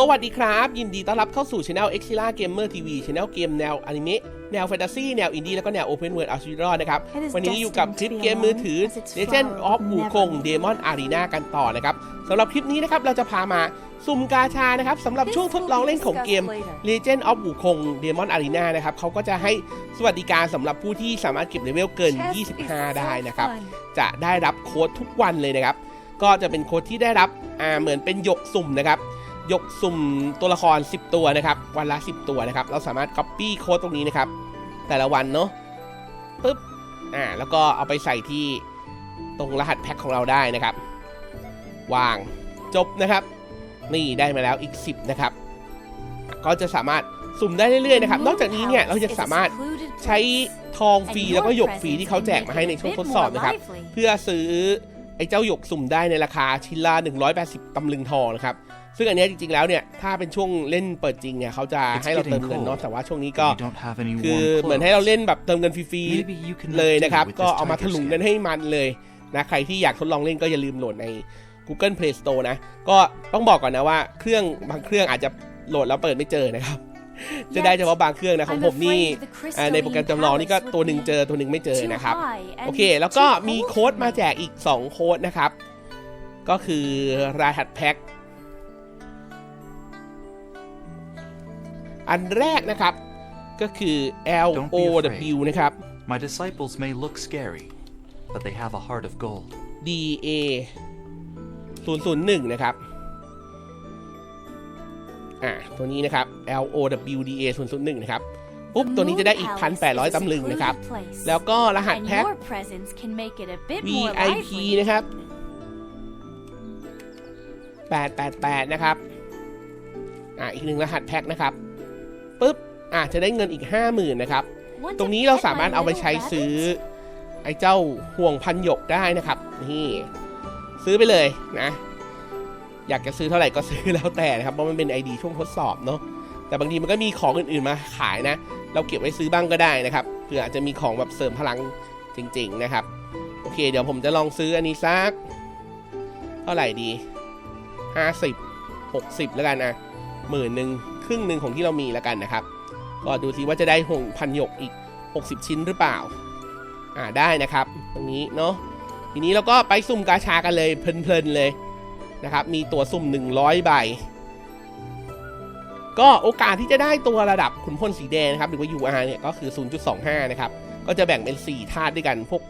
สวัสดีครับ ยินดีต้อนรับเข้าสู่ช anel e x i l a Gamer TV ช anel เกมแนวอนิเมะแนวแฟนตาซีแนวอินดี้แล้วก็แนว Open World เอาชีวิตรอดนะครับ It is วันนี้อยู่กับคลิปเกมมือถือ destined to be Legend alone, of as it's Wukong forever Demon Arena กันต่อนะครับสำหรับคลิปนี้นะครับ เราจะพามาสุ่มกาชานะครับสำหรับช่วงทดลองเล่นของเกม Legend of Wukong Demon Arena นะครับเขาก็จะให้สวัสดิการสำหรับผู้ที่สามารถเก็บเลเวลเกิน 25 ได้นะครับ จะได้รับโค้ดทุกวันเลยนะครับ ก็จะเป็นโค้ดที่ได้รับอ่าเหมือนเป็นหยกสุ่มนะครับห ยกสุ่มตัวละคร 10 ตัวนะครับ วันละ 10 ตัวนะครับ เราสามารถ Copy โค้ดตรงนี้นะครับ แต่ละวันเนาะปึ๊บอ่าแล้วก็เอาไปใส่ที่ตรงรหัสแพ็คของเราได้นะครับ วางจบนะครับ นี่ได้มาแล้วอีก 10 นะครับ ก็จะสามารถสุ่มได้เรื่อยๆนะครับ นอกจากนี้เนี่ยเราจะสามารถใช้ทองฟรีแล้วก็หยกฟรีที่เขาแจกมาให้ในช่วงทดสอบนะครับ เพื่อซื้อ ไอ้เจ้าหยกสุ่มได้ในราคาชิ้นละ180 ตำลึงทองนะครับ ซึ่งอันเนี้ยจริงๆแล้วเนี่ย ถ้าเป็นช่วงเล่นเปิดจริงเนี่ยเขาจะให้เราเติมเงินเนาะ แต่ว่าช่วงนี้ก็ You don't have any คือ warm เหมือนให้เรา clothes. เล่นแบบเติมเงินฟรี Maybe you can ๆเลยนะครับ with ก็ this เอามา tiger ถลุง skin. กันให้มันเลยนะ ใครที่อยากทดลองเล่นก็อย่าลืมโหลดใน Google Play Store นะ ก็ต้องบอกก่อนนะว่าเครื่องบางเครื่องอาจจะโหลดแล้วเปิดไม่เจอนะครับ จะได้เฉพาะบางเครื่องนะของผมนี่อ่าในโปรแกรมจำลองนี่ก็ตัวหนึ่งเจอตัวหนึ่งไม่เจอนะครับ โอเค แล้วก็มีโค้ดมาแจกอีก 2 โค้ดนะครับ ก็คือรหัสแพ็คอันแรกนะครับก็คือ L Don't O be W นะครับ My disciples may look scary, but they have a heart of gold. D A 001 นะครับ อ่าตัวนี้นะครับ L O W D A 001นะครับปุ๊บตัวนี้จะได้อีก 1,800ตำลึงนะครับ แล้วก็รหัสแพ็ค VIP นะครับ 888 นะครับ อ่าอีกหนึ่งรหัสแพ็คนะครับปุ๊บอ่าจะได้เงินอีก 50,000 นะครับ ตรงนี้เราสามารถเอาไปใช้ซื้อ ไอ้เจ้าห่วงพันหยกได้นะครับ นี่ ซื้อไปเลยนะ อยากจะซื้อเท่าไหร่ก็ซื้อแล้วแต่นะครับเพราะมันเป็น ID ช่วงทดสอบเนาะแต่บางทีมันก็มีของอื่นๆมาขายนะ เราเก็บไว้ซื้อบ้างก็ได้นะครับเผื่ออาจจะมีของแบบเสริมพลังจริง ๆนะครับ โอเค เดี๋ยวผมจะลองซื้ออันนี้สัก เท่าไหร่ดี 50 60 แล้วกันนะหมื่นหนึ่งครึ่งหนึ่งของที่เรามีแล้วกันนะครับ ก็ดูซิว่าจะได้ห่วงพันหยกอีก 60 ชิ้นหรือเปล่า อ่าได้นะครับ ตรงนี้เนาะทีนี้เราก็ไปสุ่มกาชากันเลยเพลินๆเลย นะครับ มีตัวสุ่ม 100 ใบ ก็โอกาสที่จะได้ตัวระดับขุนพลสีแดงนะครับ หรือว่า UR เนี่ยก็คือ 0.25 นะครับ ก็จะแบ่งเป็น 4 ธาตุด้วยกันพวก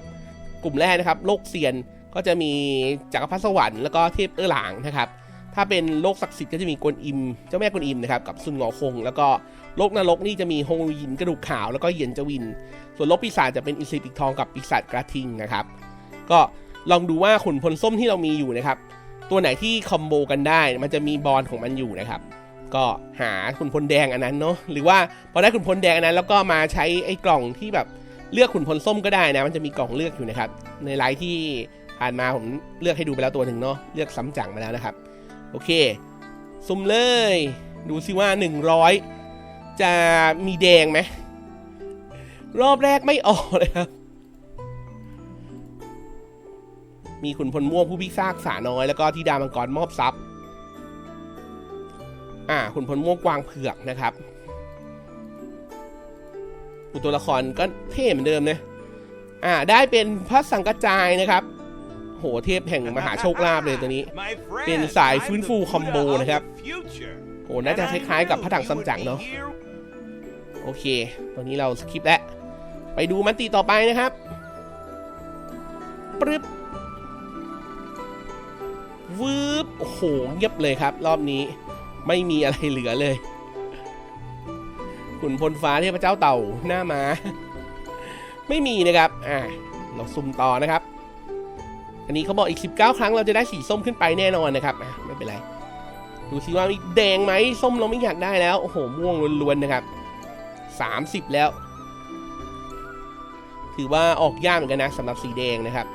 กลุ่มแรกนะครับโลกเซียนก็จะมีจักรพรรดิสวรรค์แล้วก็เทพเอื้อหลางนะครับถ้าเป็นโลกศักดิ์สิทธิ์ก็จะมีกวนอิม เจ้าแม่กวนอิมนะครับกับซุนงอคง แล้วก็โลกนรกนี่จะมีฮงยินกระดูกขาวแล้วก็เยียนจวิน ส่วนโลกปีศาจจะเป็นอินทรีปิกทองกับปีศาจกระทิงนะครับ ก็ลองดูว่าขุนพลส้มที่เรามีอยู่นะครับ ตัวไหนที่คอมโบกันได้ มันจะมีบอลของมันอยู่นะครับ ก็หาขุนพลแดงอันนั้นเนาะหรือว่าพอได้ขุนพลแดงอันนั้น แล้วก็มาใช้ไอ้กล่องที่แบบเลือกขุนพลส้มก็ได้นะ มันจะมีกล่องเลือกอยู่นะครับ ในไลฟ์ที่ผ่านมาผมเลือกให้ดูไปแล้วตัวหนึ่งเนาะเลือกซ้ำจังมาแล้วนะครับ โอเคซุ่มเลย ดูซิว่า 100 จะมีแดงไหมรอบแรกไม่ออกเลยครับ มีขุนพลม่วงผู้พิฆาตสาน้อย แล้วก็ที่ดามังกรมอบทรัพย์ อ่าขุนพลม่วงกวางเผือกนะครับอุตัวละครก็เท่เหมือนเดิมนะอ่า ได้เป็นพระสังกจายนะครับ โหเทพแห่งมหาโชคลาภเลยตัวนี้ เป็นสายฟื้นฟูคอมโบนะครับโหน่าจะคล้ายๆกับพระถังซัมจั๋งเนาะโอเคตัวนี้เราสคิปแล้ว ไปดูมันตีต่อไปนะครับ ปึ๊บ วืบโอ้โหเงียบเลยครับ รอบนี้ไม่มีอะไรเหลือเลย ขุนพลฟ้าเทพเจ้าเต่าหน้ามา ไม่มีนะครับ อ่าเราซุ่มต่อนะครับ อันนี้เขาบอกอีก 19 ครั้งเราจะได้สีส้มขึ้นไปแน่นอนนะครับอะไม่เป็นไร ดูสิว่ามีแดงไหมส้มเราไม่อยากได้แล้ว โอ้โห ม่วงล้วนๆนะครับ 30 แล้ว ถือว่าออกยากเหมือนกันนะสำหรับสีแดงนะครับ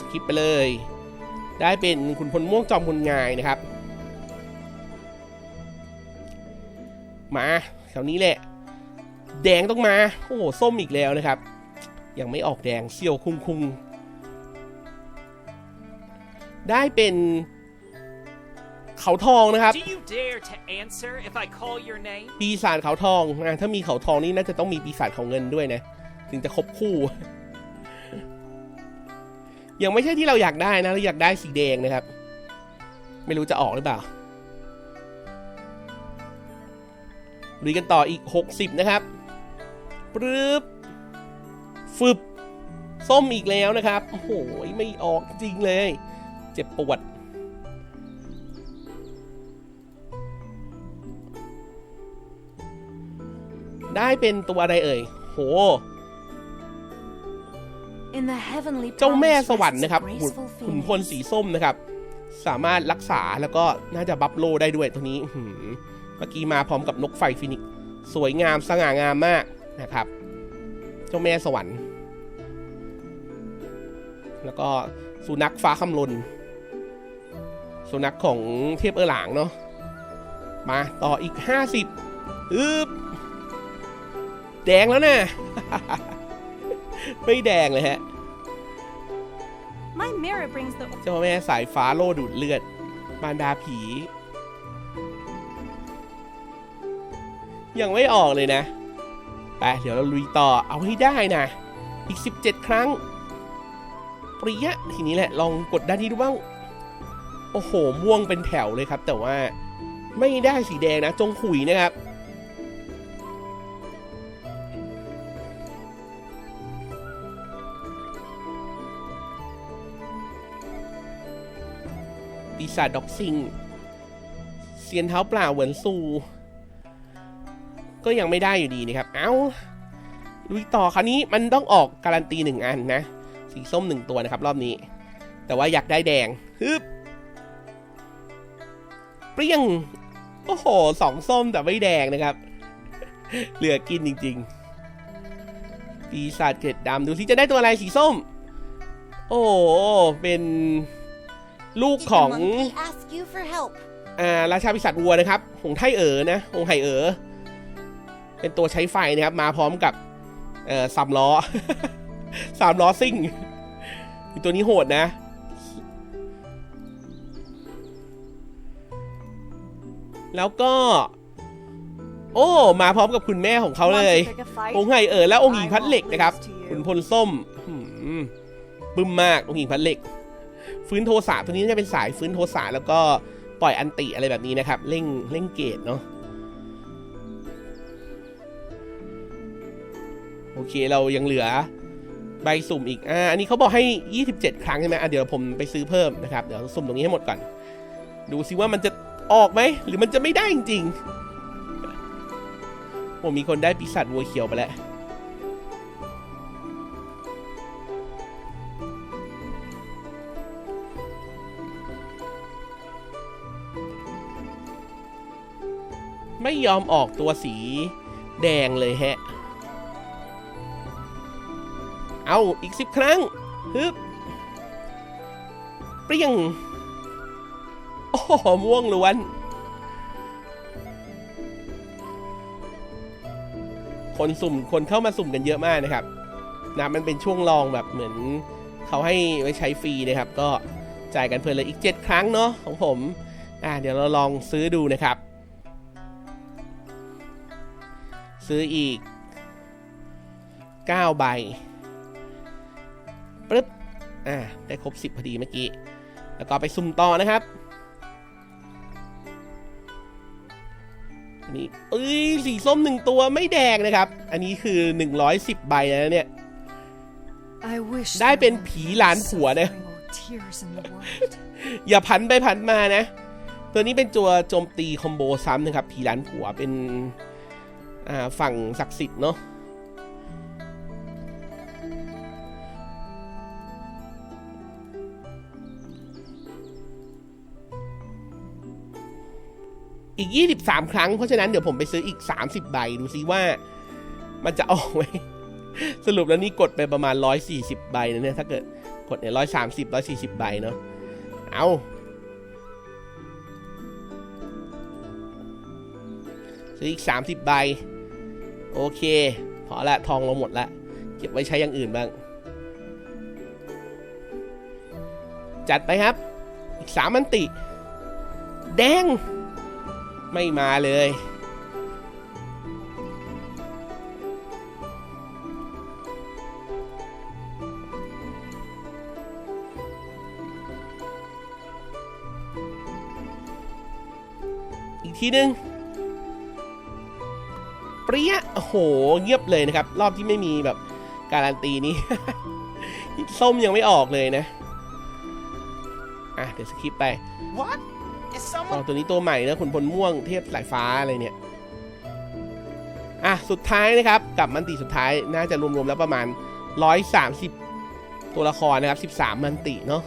สคิปไปเลย ได้เป็นคุณพลม่วงจอมพลงายนะครับ มาแถวนี้แหละ แดงต้องมา โอ้โหส้มอีกแล้วนะครับ ยังไม่ออกแดงเซียวคุงคุงได้เป็นเขาทองนะครับ Do you dare to answer if I call your name? ปีศาจเขาทองอะถ้ามีเขาทองนี่น่าจะต้องมีปีศาจเขาเงินด้วยนะ ถึงจะครบคู่ ยังไม่ใช่ที่เราอยากได้นะเราอยากได้สีแดงนะครับ ไม่รู้จะออกหรือเปล่าลุยกันต่ออีก 60 นะครับปรึ๊บฟึบส้มอีกแล้วนะครับ โอ้โห ไม่ออกจริงเลย เจ็บปวด ได้เป็นตัวอะไรเอ่ย โห เจ้าแม่ palace สวรรค์ rests a นะครับ graceful ขุนพล phoenix. สีส้มนะครับ สามารถรักษาแล้วก็น่าจะบัฟโลได้ด้วยตัวนี้อื้อหือเมื่อกี้มาพร้อมกับนกไฟฟินิกซ์สวยงามสง่างามมากนะครับ เจ้าแม่สวรรค์ แล้วก็สุนัขฟ้าคำลนสุนัขของเทพเออหลางเนาะมาต่ออีก 50อึบแดงแล้วนะ ไม่แดงเลยฮะ เจ้าแม่สายฟ้าโลดูดเลือด มารดาผี ยังไม่ออกเลยนะ ไป เดี๋ยวเราลุยต่อเอาให้ได้นะ อีก 17 ครั้ง ปริยะ ทีนี้แหละ ลองกดด้านนี้ดูบ้าง โอ้โห ม่วงเป็นแถวเลยครับ แต่ว่าไม่ได้สีแดงนะ จงขุยนะครับ ปีศาจด็อกซิงเซียนเท้าเปล่าเหมือนซู ก็ยังไม่ได้อยู่ดีนะครับ เอ้าลุยต่อคราวนี้มันต้องออกการันตีหนึ่งอันนะ สีส้มหนึ่งตัวนะครับ รอบนี้ แต่ว่าอยากได้แดงฮึบเปรี้ยง โอ้โหสองส้มแต่ไม่แดงนะครับ เหลือกินจริง ๆ ปีศาจเกล็ดดำดูสิจะได้ตัวอะไรสีส้ม โอ้เป็น ลูกของ monkey ask you for help. อ่าราชาปีศาจวัวนะครับ หงไทเอ๋อนะ หงไห่เอ๋อเป็นตัวใช้ไฟนะครับ มาพร้อมกับเอ่อสามล้อสามล้อซิ่ง ตัวนี้โหดนะแล้วก็ โอ้ มาพร้อมกับคุณแม่ของเขาเลย Want to pick a fight? องค์ไห่เอ๋อและองค์หญิงพัดเหล็กนะครับ I won't lose to you. ขุนพลส้มหืมบึ้มมากองค์หญิงพัดเหล็ก ฟื้นโทสะตัวนี้จะเป็นสายฟื้นโทสะแล้วก็ปล่อยอันติอะไรแบบนี้นะครับ เร่งเร่งเกตเนาะโอเคเรายังเหลือใบสุ่มอีก อ่า อันนี้เขาบอกให้ 27 ครั้งใช่ไหมอะเดี๋ยวผมไปซื้อเพิ่มนะครับ เดี๋ยวสุ่มตรงนี้ให้หมดก่อน ดูซิว่ามันจะออกไหม หรือมันจะไม่ได้จริงๆผมมีคนได้ปีศาจวัวเขียวไปแล้ว ไม่ยอมออกตัวสีแดงเลยแฮะ เอาอีกสิบครั้งฮึบเปรี้ยง โอ้โหม่วงล้วน คนสุ่มคนเข้ามาสุ่มกันเยอะมากนะครับนะมันเป็นช่วงลองแบบเหมือนเขาให้ไว้ใช้ฟรีนะครับ ก็จ่ายกันเพลินเลยอีก 7 ครั้งเนาะของผม อ่าเดี๋ยวเราลองซื้อดูนะครับ ซื้ออีก9ใบปึ๊บอ่าได้ครบ 10 พอดีเมื่อกี้ แล้วก็ไปสุ่มต่อนะครับอันนี้เอ้ยสีส้มหนึ่งตัวไม่แดงนะครับ อันนี้คือ 110 ใบนะเนี่ย I wish ได้ there เป็น were ผีหลานผัวนะ suffering or tears in the world. อย่าพันไปพันมานะ ตัวนี้เป็นตัวโจมตีคอมโบซ้ำนะครับ ผีหลานผัวเป็นอ่า ฝั่งศักดิ์สิทธิ์เนาะอีก 23 ครั้ง เพราะฉะนั้นเดี๋ยวผมไปซื้ออีก 30 ใบ ดูซิว่า มันจะออกไหม สรุปแล้วนี่กดไปประมาณ 140 ใบนะเนี่ย ถ้าเกิดกดเนี่ย130 140ใบเนาะ เอาซื้ออีก 30 ใบ โอเค พอละทองเราหมดละ เก็บไว้ใช้อย่างอื่นบ้าง จัดไปครับ อีกสามอันติ แดง ไม่มาเลย อีกทีหนึ่ง ปรี้ยโอ้โห เงียบเลยนะครับ รอบที่ไม่มีแบบการันตีนี้ ส้มยังไม่ออกเลยนะ อะ เดี๋ยวสคิปไป What? Is อ๋อ someone ตัวนี้ตัวใหม่นะขุนพลม่วงเทพสายฟ้าอะไรเนี่ย อะ สุดท้ายนะครับ กับมันติสุดท้ายน่าจะรวมๆแล้วประมาณ 130 ตัวละครนะครับ 13 มันติเนาะ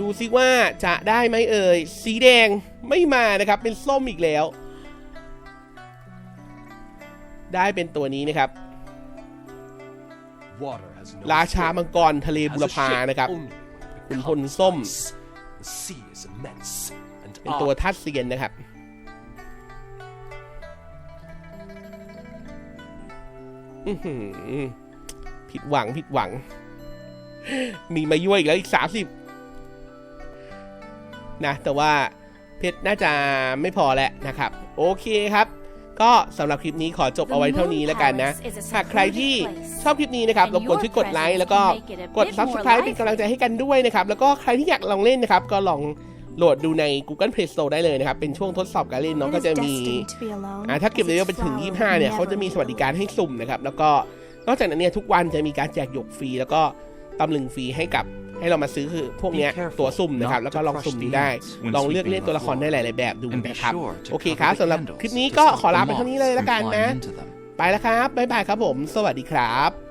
ดูซิว่าจะได้ไหมเอ่ย สีแดงไม่มานะครับ เป็นส้มอีกแล้ว ได้เป็นตัวนี้นะครับ Water has no ราชา form. มังกรทะเล As บุร a พา ship นะครับ only ขุนพล becomes ส้ม ice. The sea is immense and เป็นตัว armed ทัดเซียนนะครับอื้อหือผิดหวังผิดหวัง มีมาย่วยอีกแล้วอีกสามสิบนะ แต่ว่าเพชรน่าจะไม่พอแล้วนะครับ โอเคครับ ก็สำหรับคลิปนี้ขอจบเอาไว้เท่านี้แล้วกันนะ หากใครที่ชอบคลิปนี้นะครับรบกวนช่วยกดไลค์แล้วก็กด subscribe เป็นกำลังใจให้กันด้วยนะครับ แล้วก็ใครที่อยากลองเล่นนะครับ ก็ลองโหลดดูใน Google Play Store ได้เลยนะครับ เป็นช่วงทดสอบการเล่นเน้องก็จะมีอ่าถ้าเก็บเลเวลไปถึง 25 เนี่ยเขาจะมีสวัสดิการให้สุ่มนะครับ แล้วก็นอกจากนั้นเนี่ยทุกวันจะมีการแจกหยกฟรีแล้วก็ตำลึงฟรีให้กับ ให้เรามาซื้อคือพวกเนี้ย Be careful ตัวสุ่มนะครับ not แล้วก็ลอง to สุ่ม crush ดู the ได้ ants when ลองเลือก sweeping เล่นตัวละคร the ได้ floor. หลาย ๆ แบบดู And be นะครับ sure to โอเค cover ครับ the สำหรับ handles คลิปนี้ to ก็ stop ขอลา the ไปเท่านี้ moths เลยแล้วกัน from นะ flying into them. ไปแล้วครับบ๊ายบายครับผม สวัสดีครับ